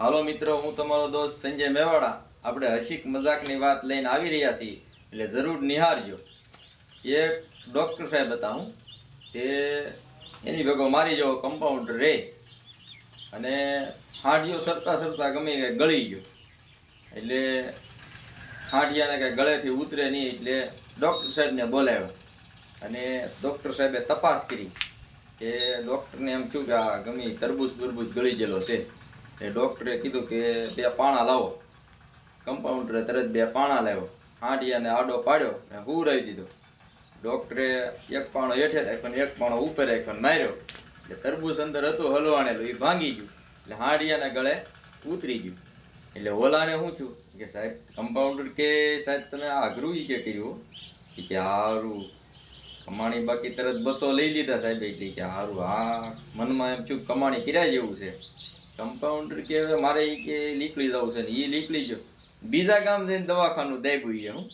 હાલો મિત્રો, હું તમારો દોસ્ત સંજય મેવાડા. આપણે હસીક મજાકની વાત લઈને આવી રહ્યા છીએ, એટલે જરૂર નિહાળજો. એક ડૉક્ટર સાહેબ હતા હું. તે એની ભેગો મારી જેવો કમ્પાઉન્ડર રે. અને હાંડિયો સરતા સરતા ગમે કે ગળી ગયો. એટલે હાંડિયાને કાંઈ ગળેથી ઉતરે નહીં, એટલે ડૉક્ટર સાહેબને બોલાવ્યો. અને ડૉક્ટર સાહેબે તપાસ કરી કે ડૉક્ટરને એમ થયું કે આ ગમે તરબૂચ તરબૂચ ગળી ગયેલો છે. એ ડૉક્ટરે કીધું કે બે પાણા લાવો. કમ્પાઉન્ડરે તરત બે પાણા લાવ્યો. હાંડિયાને આડો પાડ્યો અને હુરાવી દીધો. ડૉક્ટરે એક પાણો હેઠે રાખ્યો ને એક પાણો ઉપર રાખ્યો ને માર્યો. એટલે તરબૂચ અંદર હતું હલવાણેલું એ ભાંગી ગયું. એટલે હાંડિયાના ગળે ઉતરી ગયું. એટલે ઓલાને શું થયું કે સાહેબ કમ્પાઉન્ડર કે સાહેબ, તમે આ અઘરું ઈ કે કર્યું કે સારું કમાણી બાકી તરત બસો લઈ લીધા સાહેબ એટલે કે હારું. હા મનમાં એમ થયું કમાણી કર્યા જેવું છે. કમ્પાઉન્ડર કે મારે એ કે નીકળી જવું છે ને એ નીકળી ગયો. બીજા ગામ જઈને દવાખાનું દાબ્યું છે હું.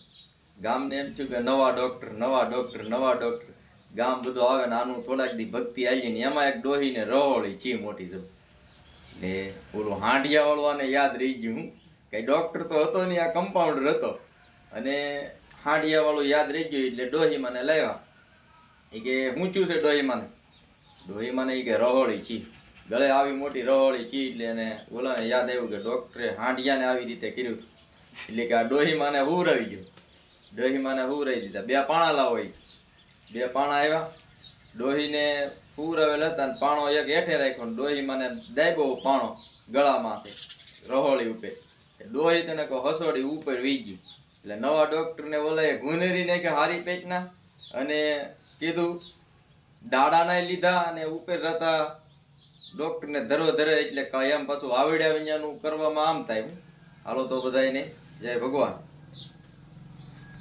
ગામને એમ થયું કે નવા ડૉક્ટર નવા ડૉક્ટર નવા ડૉક્ટર ગામ બધું આવે ને આનું થોડાક દી ભક્તિ આવી ને એમાં એક ડોહીને રહોળી ચી મોટી જવું ને પૂરું હાંડિયા વાળવાને યાદ રહી ગયું હું. કંઈ ડૉક્ટર તો હતો નહીં, આ કમ્પાઉન્ડર હતો. અને હાંડિયા વાળું યાદ રહી ગયું એટલે ડોહી મને લાવ્યા. એ કે ઊંચું છે ડોહી મને ડોહી મને એ કે, રહોળી છી. ગળે આવી મોટી રહોળી છી એટલે એને ઓલાને યાદ આવ્યું કે ડોક્ટરે હાંડિયાને આવી રીતે કર્યું એટલે કે આ ડોહી હું રહી ગયો. ડોહી હું રહી દીધા. બે પાણા લાવો. બે પાણા આવ્યા ડોહીને પૂરાવેલા હતા અને પાણો એક હેઠે રાખ્યો ને ડોહી મને દાબ્યો પાણો ગળામાંથી રહોળી ઉપર. ડોહી તને કહો હસોડી ઉપર વી ગયું. એટલે નવા ડોક્ટરને બોલાય ગુનેરી કે હારી પેટના અને કીધું દાડાના લીધા અને ઉપર જતા ડોક્ટરને ધરો ધરે એટલે એમ પાછું આવડ્યા વિඥાનું કરવામાં આમ થાય. હાલો તો બધાને જય ભગવાન.